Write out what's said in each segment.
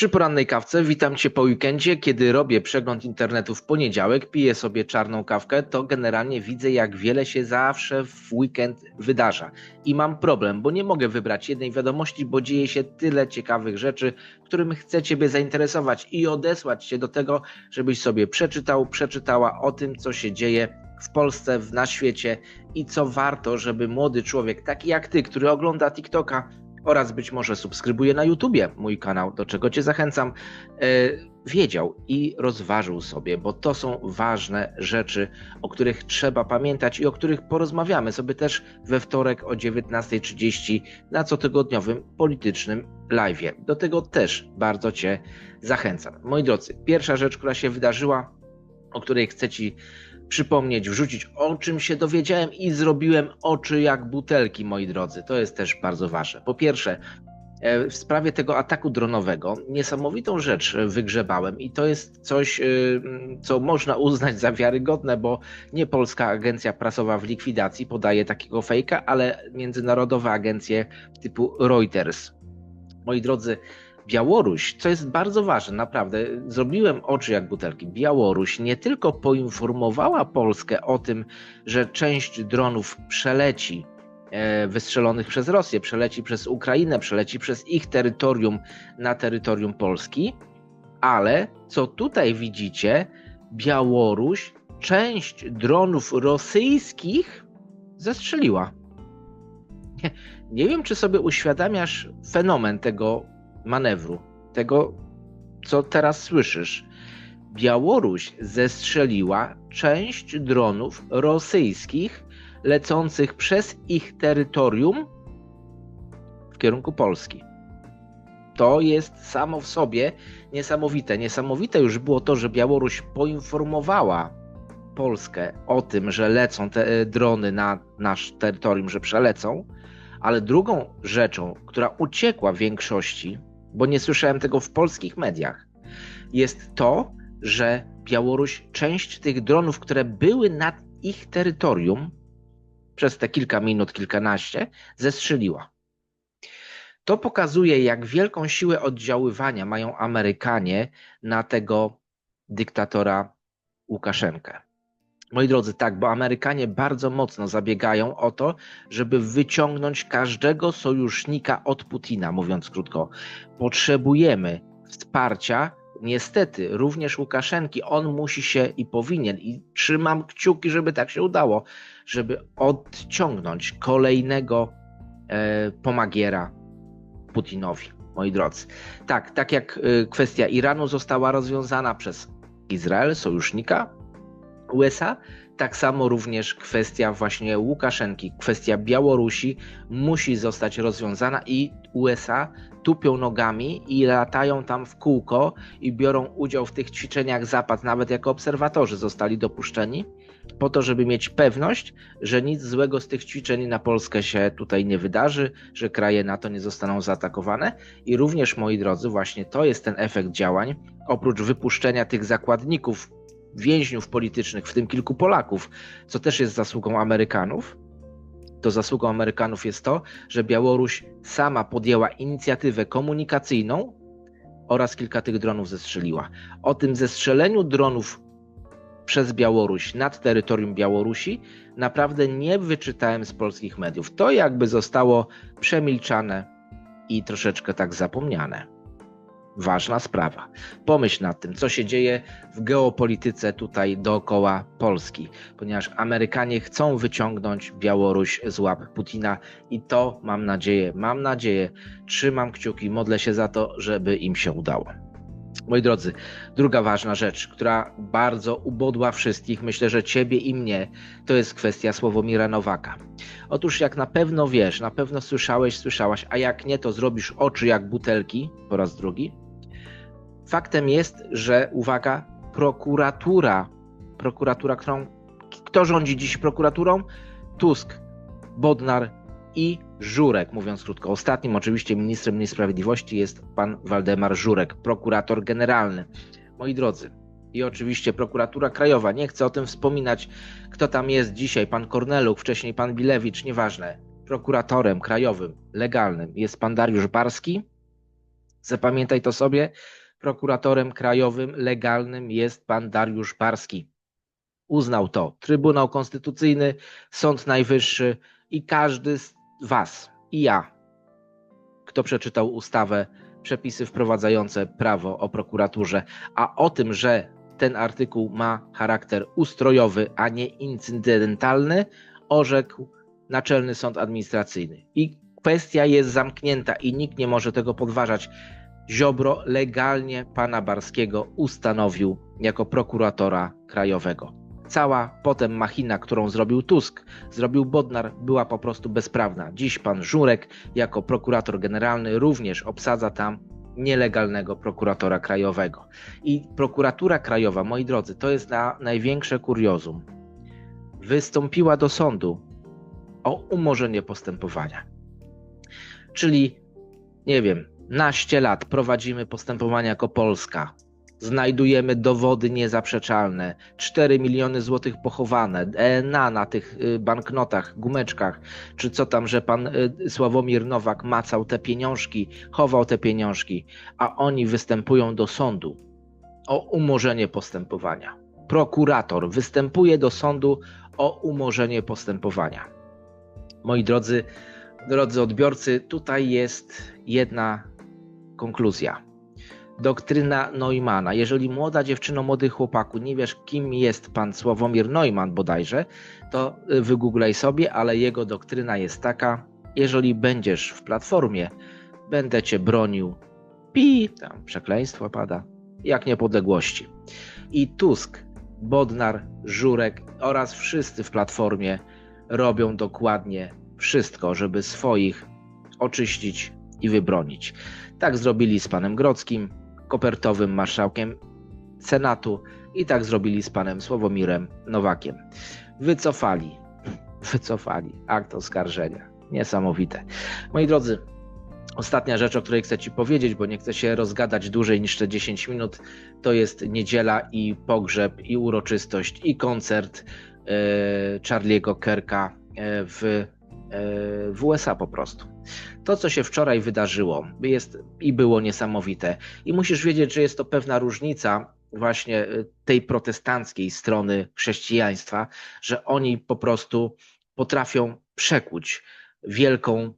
Przy porannej kawce witam Cię po weekendzie. Kiedy robię przegląd internetu w poniedziałek, piję sobie czarną kawkę, to generalnie widzę, jak wiele się zawsze w weekend wydarza. I mam problem, bo nie mogę wybrać jednej wiadomości, bo dzieje się tyle ciekawych rzeczy, którym chcę Ciebie zainteresować i odesłać Cię do tego, żebyś sobie przeczytał, przeczytała o tym, co się dzieje w Polsce, na świecie i co warto, żeby młody człowiek, taki jak Ty, który ogląda TikToka, oraz być może subskrybuje na YouTubie mój kanał, do czego Cię zachęcam, e, wiedział i rozważył sobie, bo to są ważne rzeczy, o których trzeba pamiętać i o których porozmawiamy sobie też we wtorek o 19.30 na cotygodniowym politycznym live. Do tego też bardzo Cię zachęcam. Moi drodzy, pierwsza rzecz, która się wydarzyła, o której chcę Ci przypomnieć, wrzucić, o czym się dowiedziałem i zrobiłem oczy jak butelki, moi drodzy. To jest też bardzo ważne. Po pierwsze, e, w sprawie tego ataku dronowego niesamowitą rzecz wygrzebałem i to jest coś, e, co można uznać za wiarygodne, bo nie polska agencja prasowa w likwidacji podaje takiego fejka, ale międzynarodowe agencje typu Reuters. Moi drodzy, Białoruś, co jest bardzo ważne, naprawdę, zrobiłem oczy jak butelki. Białoruś nie tylko poinformowała Polskę o tym, że część dronów przeleci e, wystrzelonych przez Rosję, przeleci przez Ukrainę, przeleci przez ich terytorium na terytorium Polski, ale co tutaj widzicie, Białoruś część dronów rosyjskich zestrzeliła. Nie, nie wiem, czy sobie uświadamiasz fenomen tego manewru, tego, co teraz słyszysz. Białoruś zestrzeliła część dronów rosyjskich lecących przez ich terytorium w kierunku Polski. To jest samo w sobie niesamowite. Niesamowite już było to, że Białoruś poinformowała Polskę o tym, że lecą te e, drony na nasz terytorium, że przelecą, ale drugą rzeczą, która uciekła większości bo nie słyszałem tego w polskich mediach, jest to, że Białoruś część tych dronów, które były nad ich terytorium przez te kilka minut, kilkanaście, zestrzeliła. To pokazuje, jak wielką siłę oddziaływania mają Amerykanie na tego dyktatora Łukaszenkę. Moi drodzy, tak, bo Amerykanie bardzo mocno zabiegają o to, żeby wyciągnąć każdego sojusznika od Putina, mówiąc krótko. Potrzebujemy wsparcia, niestety, również Łukaszenki. On musi się i powinien, i trzymam kciuki, żeby tak się udało, żeby odciągnąć kolejnego e, pomagiera Putinowi, moi drodzy. Tak, tak jak e, kwestia Iranu została rozwiązana przez Izrael, sojusznika, USA, tak samo również kwestia właśnie Łukaszenki, kwestia Białorusi musi zostać rozwiązana i USA tupią nogami i latają tam w kółko i biorą udział w tych ćwiczeniach Zapad, nawet jako obserwatorzy zostali dopuszczeni, po to, żeby mieć pewność, że nic złego z tych ćwiczeń na Polskę się tutaj nie wydarzy, że kraje NATO nie zostaną zaatakowane. I również, moi drodzy, właśnie to jest ten efekt działań. Oprócz wypuszczenia tych zakładników więźniów politycznych, w tym kilku Polaków, co też jest zasługą Amerykanów, to zasługą Amerykanów jest to, że Białoruś sama podjęła inicjatywę komunikacyjną oraz kilka tych dronów zestrzeliła. O tym zestrzeleniu dronów przez Białoruś nad terytorium Białorusi naprawdę nie wyczytałem z polskich mediów. To jakby zostało przemilczane i troszeczkę tak zapomniane ważna sprawa. Pomyśl nad tym, co się dzieje w geopolityce tutaj dookoła Polski, ponieważ Amerykanie chcą wyciągnąć Białoruś z łap Putina i to mam nadzieję, mam nadzieję, trzymam kciuki, modlę się za to, żeby im się udało. Moi drodzy, druga ważna rzecz, która bardzo ubodła wszystkich, myślę, że ciebie i mnie, to jest kwestia Sławomira Nowaka. Otóż jak na pewno wiesz, na pewno słyszałeś, słyszałaś, a jak nie, to zrobisz oczy jak butelki po raz drugi. Faktem jest, że uwaga, prokuratura, prokuratura, którą kto rządzi dziś prokuraturą? Tusk, Bodnar i Żurek, mówiąc krótko. Ostatnim oczywiście ministrem niesprawiedliwości jest pan Waldemar Żurek, prokurator generalny. Moi drodzy, i oczywiście prokuratura krajowa, nie chcę o tym wspominać, kto tam jest dzisiaj, pan Korneluk, wcześniej pan Bilewicz, nieważne. Prokuratorem krajowym, legalnym jest pan Dariusz Barski, Zapamiętaj to sobie. Prokuratorem krajowym legalnym jest pan Dariusz Barski. Uznał to Trybunał Konstytucyjny, Sąd Najwyższy i każdy z Was, i ja, kto przeczytał ustawę, przepisy wprowadzające prawo o prokuraturze, a o tym, że ten artykuł ma charakter ustrojowy, a nie incydentalny, orzekł Naczelny Sąd Administracyjny. I kwestia jest zamknięta i nikt nie może tego podważać. Ziobro legalnie pana Barskiego ustanowił jako prokuratora krajowego. Cała potem machina, którą zrobił Tusk, zrobił Bodnar, była po prostu bezprawna. Dziś pan Żurek, jako prokurator generalny, również obsadza tam nielegalnego prokuratora krajowego. I prokuratura krajowa, moi drodzy, to jest na największe kuriozum. Wystąpiła do sądu o umorzenie postępowania. Czyli, nie wiem, naście lat prowadzimy postępowania jako Polska. Znajdujemy dowody niezaprzeczalne, 4 miliony złotych pochowane, DNA na tych y, banknotach, gumeczkach, czy co tam, że pan y, Sławomir Nowak macał te pieniążki, chował te pieniążki, a oni występują do sądu o umorzenie postępowania. Prokurator występuje do sądu o umorzenie postępowania. Moi drodzy, drodzy odbiorcy, tutaj jest jedna konkluzja. Doktryna Neumana. Jeżeli młoda dziewczyno, młody chłopaku, nie wiesz, kim jest pan Sławomir Neumann bodajże, to wygooglaj sobie, ale jego doktryna jest taka: jeżeli będziesz w platformie, będę cię bronił. Pi, tam przekleństwo pada, jak niepodległości. I Tusk, Bodnar, Żurek oraz wszyscy w platformie robią dokładnie wszystko, żeby swoich oczyścić i wybronić. Tak zrobili z panem Grockim, kopertowym marszałkiem Senatu i tak zrobili z panem Sławomirem Nowakiem. Wycofali, wycofali akt oskarżenia. Niesamowite. Moi drodzy, Ostatnia rzecz, o której chcę Ci powiedzieć, bo nie chcę się rozgadać dłużej niż te 10 minut, to jest niedziela i pogrzeb, i uroczystość, i koncert e, Charlie'ego Kerka e, w w USA po prostu. To, co się wczoraj wydarzyło, jest i było niesamowite. I musisz wiedzieć, że jest to pewna różnica właśnie e, tej protestanckiej strony chrześcijaństwa, że oni po prostu potrafią przekuć wielką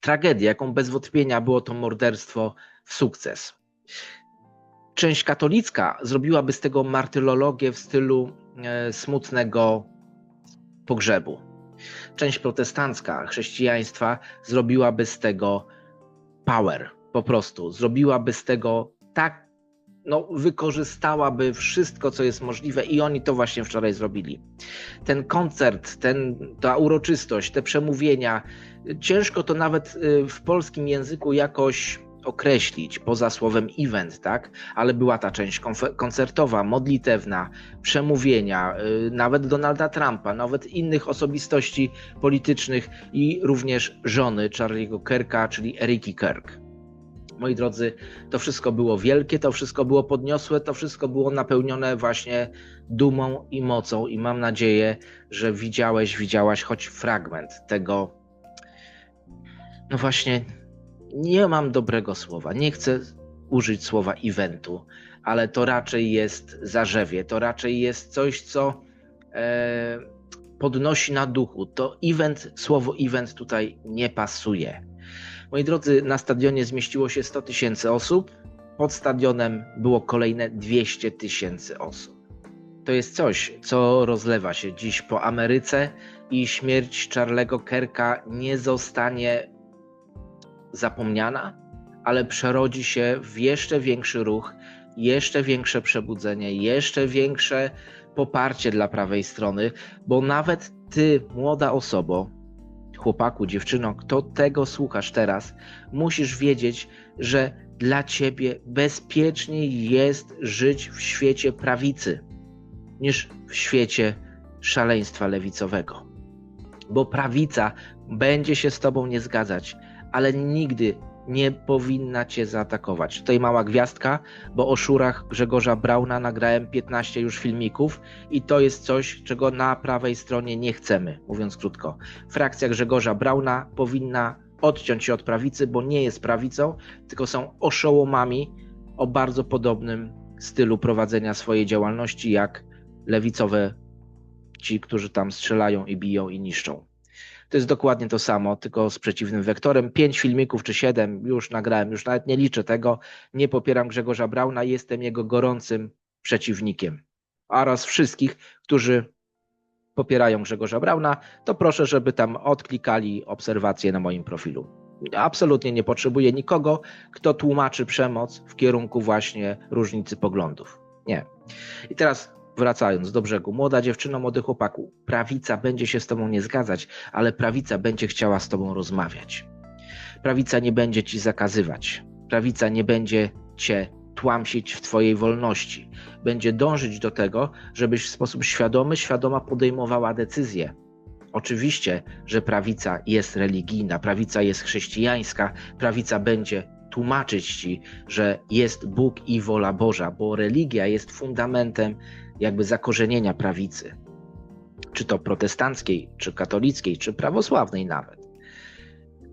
tragedię, jaką bez wątpienia było to morderstwo w sukces. Część katolicka zrobiłaby z tego martyrologię w stylu e, smutnego pogrzebu część protestancka chrześcijaństwa zrobiłaby z tego power, po prostu. Zrobiłaby z tego tak, no, wykorzystałaby wszystko, co jest możliwe, i oni to właśnie wczoraj zrobili. Ten koncert, ten, ta uroczystość, te przemówienia, ciężko to nawet y, w polskim języku jakoś określić poza słowem event, tak? Ale była ta część koncertowa, modlitewna, przemówienia, yy, nawet Donalda Trumpa, nawet innych osobistości politycznych i również żony Charlie'ego Kirka, czyli Eriki Kirk. Moi drodzy, to wszystko było wielkie, to wszystko było podniosłe, to wszystko było napełnione właśnie dumą i mocą i mam nadzieję, że widziałeś, widziałaś choć fragment tego, no właśnie nie mam dobrego słowa. Nie chcę użyć słowa eventu, ale to raczej jest zarzewie, to raczej jest coś, co e, podnosi na duchu. To event, słowo event tutaj nie pasuje. Moi drodzy, na stadionie zmieściło się 100 tysięcy osób, pod stadionem było kolejne 200 tysięcy osób. To jest coś, co rozlewa się dziś po Ameryce i śmierć Charlego Kerka nie zostanie zapomniana, ale przerodzi się w jeszcze większy ruch, jeszcze większe przebudzenie, jeszcze większe poparcie dla prawej strony, bo nawet ty, młoda osobo, chłopaku, dziewczyno, kto tego słuchasz teraz, musisz wiedzieć, że dla ciebie bezpieczniej jest żyć w świecie prawicy niż w świecie szaleństwa lewicowego. Bo prawica będzie się z tobą nie zgadzać, ale nigdy nie powinna cię zaatakować. Tutaj mała gwiazdka, bo o szurach Grzegorza Brauna nagrałem 15 już filmików i to jest coś, czego na prawej stronie nie chcemy, mówiąc krótko. Frakcja Grzegorza Brauna powinna odciąć się od prawicy, bo nie jest prawicą, tylko są oszołomami o bardzo podobnym stylu prowadzenia swojej działalności jak lewicowe ci, którzy tam strzelają i biją i niszczą. To jest dokładnie to samo, tylko z przeciwnym wektorem. Pięć filmików czy siedem już nagrałem, już nawet nie liczę tego. Nie popieram Grzegorza Brauna, jestem jego gorącym przeciwnikiem. Oraz wszystkich, którzy popierają Grzegorza Brauna, to proszę, żeby tam odklikali obserwacje na moim profilu. Absolutnie nie potrzebuję nikogo, kto tłumaczy przemoc w kierunku właśnie różnicy poglądów. Nie. I teraz wracając do brzegu, młoda dziewczyno, młody chłopaku, prawica będzie się z tobą nie zgadzać, ale prawica będzie chciała z tobą rozmawiać. Prawica nie będzie ci zakazywać. Prawica nie będzie cię tłamsić w twojej wolności. Będzie dążyć do tego, żebyś w sposób świadomy, świadoma podejmowała decyzje. Oczywiście, że prawica jest religijna, prawica jest chrześcijańska, prawica będzie tłumaczyć ci, że jest Bóg i wola Boża, bo religia jest fundamentem jakby zakorzenienia prawicy, czy to protestanckiej, czy katolickiej, czy prawosławnej nawet.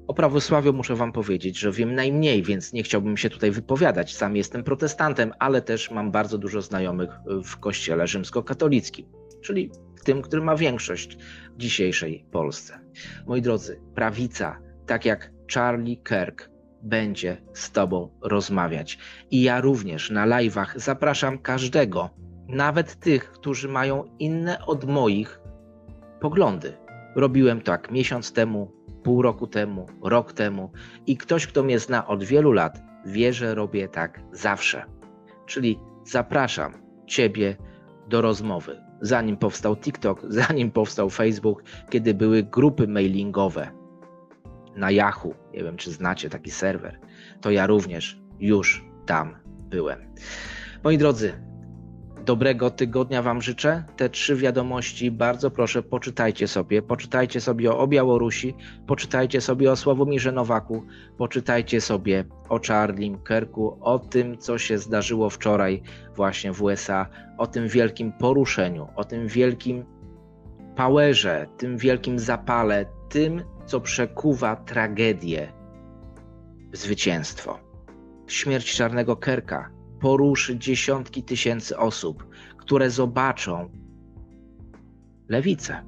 O prawosławiu muszę Wam powiedzieć, że wiem najmniej, więc nie chciałbym się tutaj wypowiadać. Sam jestem protestantem, ale też mam bardzo dużo znajomych w kościele rzymskokatolickim, czyli tym, który ma większość w dzisiejszej Polsce. Moi drodzy, prawica, tak jak Charlie Kirk, będzie z Tobą rozmawiać. I ja również na live'ach zapraszam każdego, nawet tych, którzy mają inne od moich poglądy. Robiłem tak miesiąc temu, pół roku temu, rok temu i ktoś, kto mnie zna od wielu lat, wie, że robię tak zawsze. Czyli zapraszam Ciebie do rozmowy. Zanim powstał TikTok, zanim powstał Facebook, kiedy były grupy mailingowe na Yahoo, nie wiem czy znacie taki serwer, to ja również już tam byłem. Moi drodzy, Dobrego tygodnia Wam życzę. Te trzy wiadomości bardzo proszę poczytajcie sobie. Poczytajcie sobie o Białorusi, poczytajcie sobie o Sławomirze Nowaku, poczytajcie sobie o Charlim Kerku, o tym, co się zdarzyło wczoraj właśnie w USA, o tym wielkim poruszeniu, o tym wielkim powerze, tym wielkim zapale, tym, co przekuwa tragedię w zwycięstwo. Śmierć Czarnego Kerka poruszy dziesiątki tysięcy osób, które zobaczą lewicę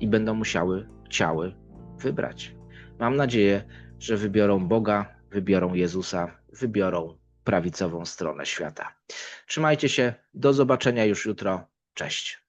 i będą musiały, chciały wybrać. Mam nadzieję, że wybiorą Boga, wybiorą Jezusa, wybiorą prawicową stronę świata. Trzymajcie się, do zobaczenia już jutro. Cześć.